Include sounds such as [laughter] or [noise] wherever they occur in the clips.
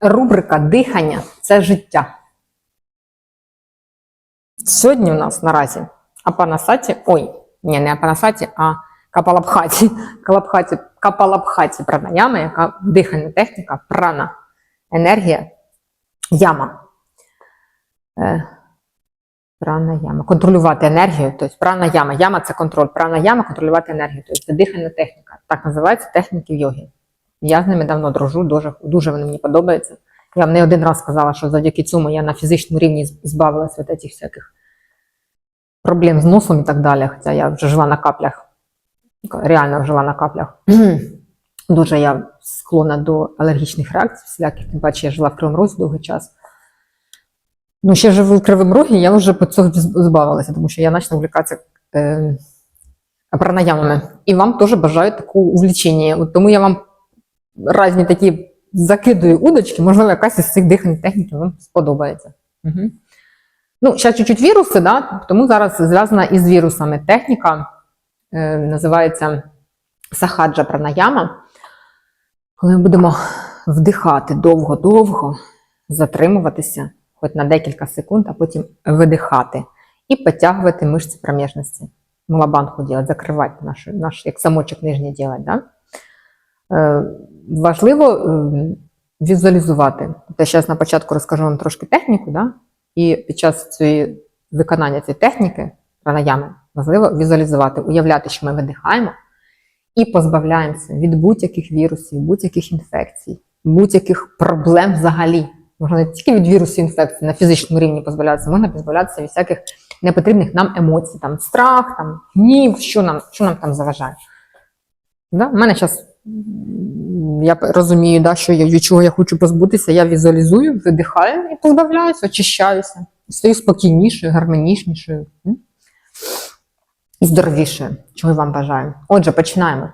Рубрика дихання це життя. Сьогодні у нас наразі апанасаті, ой, ні, не апанасаті, а капалабхаті, [laughs] капалабхаті, капалабхаті пранаяма, яка дихальна техніка, прана, енергія, яма. Е, прана яма. Контролювати енергію, тобто прана яма. Яма це контроль, прана яма контролювати енергію. Тобто це дихальна техніка. Так називається техніки в йогі. Я з ними давно дружу, дуже, дуже вони мені подобаються. Я вам не один раз сказала, що завдяки цьому я на фізичному рівні збавилася від цих всяких проблем з носом і так далі. Хоча я вже жила на каплях. Реально жила на каплях. [clears throat] Дуже я склонна до алергічних реакцій, всіляких, тим паче я жила в Кривому Розі довгий час. Ну, ще живу в Кривому Рогі, я вже по цього збавилася, тому що я почала увлікатися е, пранаямами. І вам теж бажаю такого увлічення. От тому я вам різні такі закидую удочки, можливо, якась із цих дихальних технік вам сподобається. Угу. Ну, ще чуть-чуть віруси, да? тому зараз зв'язана із вірусами техніка, е, називається сахаджа пранаяма. Коли ми будемо вдихати довго-довго, затримуватися хоч на декілька секунд, а потім видихати і підтягувати мишці проміжності. Мулабанку робити, закривати наш, наш як самочок нижній робити. Да? Е, важливо е, візуалізувати. Те, зараз на початку розкажу вам трошки техніку, да? і під час цієї виконання цієї техніки пранаями важливо візуалізувати, уявляти, що ми видихаємо і позбавляємося від будь-яких вірусів, будь-яких інфекцій, будь-яких проблем взагалі. Можна не тільки від вірусів інфекцій на фізичному рівні позбавлятися, можна позбавлятися від всяких непотрібних нам емоцій, там страх, там гнів, що нам що нам там заважає. Да? У мене зараз я розумію, да, що я від чого я хочу позбутися, я візуалізую, видихаю і позбавляюся, очищаюся, стаю спокійнішою, гармонічнішою і здоровішою, чого я вам бажаю. Отже, починаємо.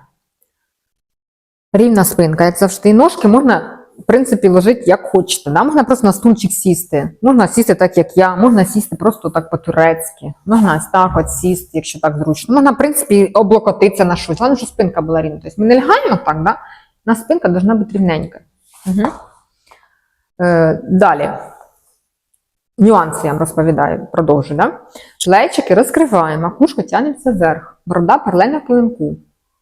Рівна спинка, як завжди, ножки можна. В принципі, ложити як хочете. Да? Можна просто на стульчик сісти. Можна сісти так, як я, можна сісти просто так по-турецьки. Можна ось так от сісти, якщо так зручно. Можна, в принципі, облокотитися на щось. Головне, що спинка була рівна. Тобто ми не лягаємо так, да? на спинка повинна бути рівненька. Угу. Е, далі. Нюанси я вам розповідаю, продовжую. Да? Плечики розкриваємо, макушка тягнеться вверх, борода паралельно килимку.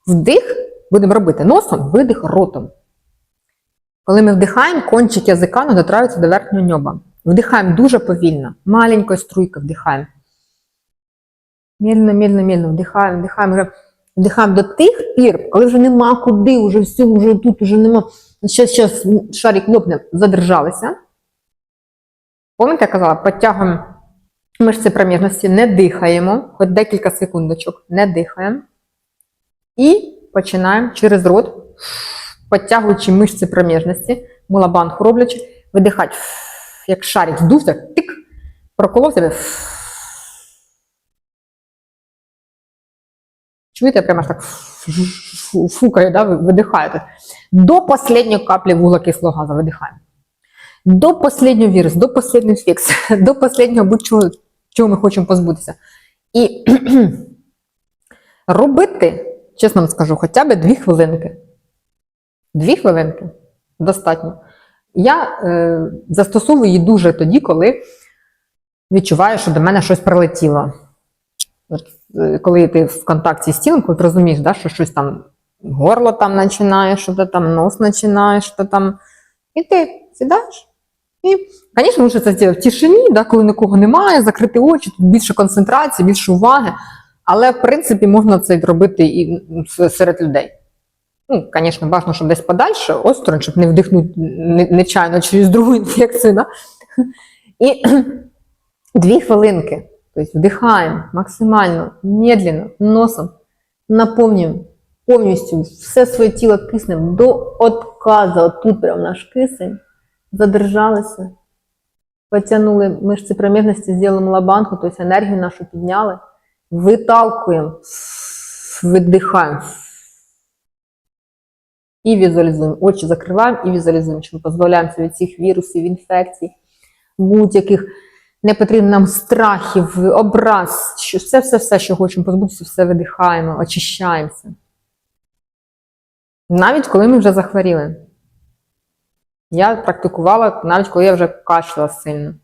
Вдих будемо робити носом, видих ротом. Коли ми вдихаємо, кончик язика не дотраються до верхнього ньоба. Вдихаємо дуже повільно, маленькою струйкою вдихаємо. Мільно, мільно, мільно вдихаємо, вдихаємо. Вдихаємо до тих пір, коли вже нема куди, вже все, вже тут вже нема. Щас, щас шарик лопне, задержалися. Пам'ятаєте, я казала, підтягуємо мишці проміжності, не дихаємо, хоч декілька секундочок, не дихаємо. І починаємо через рот підтягуючи мишці проміжності, мулабанку роблячи, видихати, як шарик здувся, тик, проколов себе. Чуєте, прямо аж так фукає, да, видихаєте. До останньої каплі вуглекислого газу видихаємо. До останнього вірусу, до останнього інфекції, [laughs] до останнього будь-чого, чого ми хочемо позбутися. І [clears throat] робити, чесно вам скажу, хоча б дві хвилинки. Дві хвилинки достатньо. Я е, застосовую її дуже тоді, коли відчуваю, що до мене щось прилетіло. От, е, Коли ти в контакті з тілом, коли ти розумієш, да, що щось там горло там починає, що то там нос починає, що там. І ти сідаєш. І, звісно, лучше це зробити в тишині, да, коли нікого немає, закрити очі, тут більше концентрації, більше уваги. Але, в принципі, можна це робити і серед людей. Ну, звісно, бажано, щоб десь подальше, осторонь, щоб не вдихнути нечайно через другу інфекцію. Да? І [clears throat] дві хвилинки. Тобто вдихаємо максимально, медленно, носом, наповнюємо повністю все своє тіло киснем до отказу. От тут прям наш кисень. Задержалися, потягнули мишці проміжності, зробили лабанку, тобто енергію нашу підняли, виталкуємо, видихаємо. І візуалізуємо. Очі закриваємо і візуалізуємо, що ми позбавляємося від цих вірусів, інфекцій, будь-яких непотрібних нам страхів, образ, що все-все-все, що хочемо позбутися, все видихаємо, очищаємося. Навіть коли ми вже захворіли. Я практикувала навіть коли я вже кашляла сильно.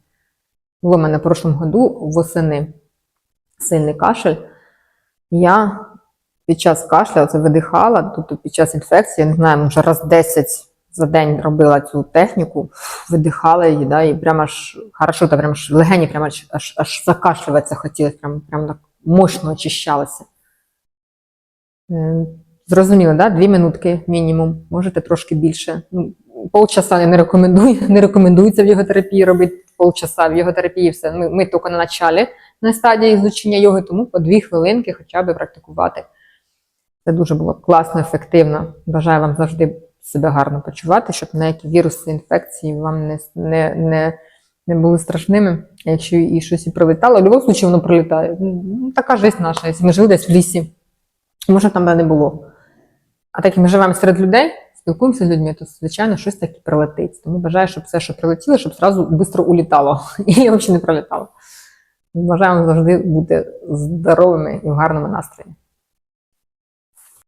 Було в мене в прошлому году восени сильний кашель. Я під час кашля це видихала, тобто під час інфекції, я не знаю, може раз 10 за день робила цю техніку, видихала її, да, і прямо аж хорошо, та прямо аж легені прямо аж, аж, аж закашлюватися хотілося, прямо, прямо так мощно очищалося. Е, Зрозуміло, да? Дві минутки мінімум, можете трошки більше. Ну, полчаса я не рекомендую, [laughs] не рекомендується в його терапії робити полчаса. В його терапії все. Ми, ми тільки на началі на стадії изучення йоги, тому по дві хвилинки хоча б практикувати. Це дуже було класно, ефективно. Бажаю вам завжди себе гарно почувати, щоб ніякі віруси, інфекції вам не, не, не, не були страшними. Якщо і щось і прилетало, в будь-якому випадку воно прилітає. Ну, така жизнь наша. Якщо ми жили десь в лісі, може там не було. А так як ми живемо серед людей, спілкуємося з людьми, то звичайно щось таке прилетить. Тому бажаю, щоб все, що прилетіло, щоб зразу швидко улітало [laughs] і взагалі не прилітало. Бажаю вам завжди бути здоровими і в гарному настрої.